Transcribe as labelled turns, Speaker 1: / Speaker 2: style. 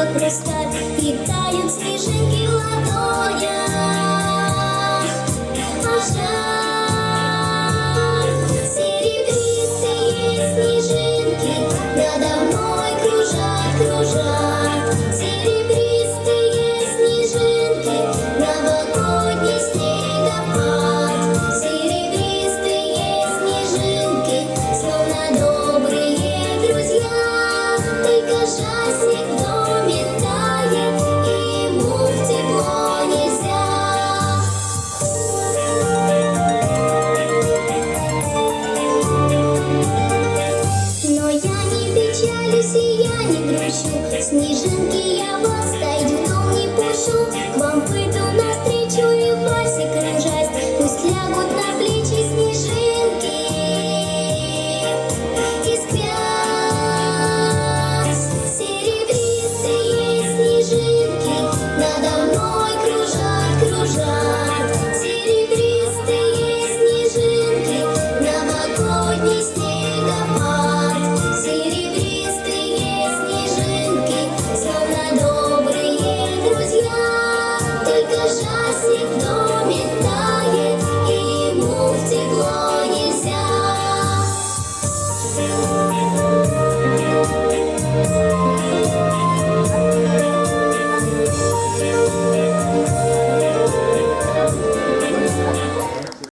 Speaker 1: подрастают и тают снежинки в ладонях. Пожар, серебристые снежинки надо мной кружат, кружат. печались, и я не грущу. Снежинки я в вас тайду, не пущу к вам. You.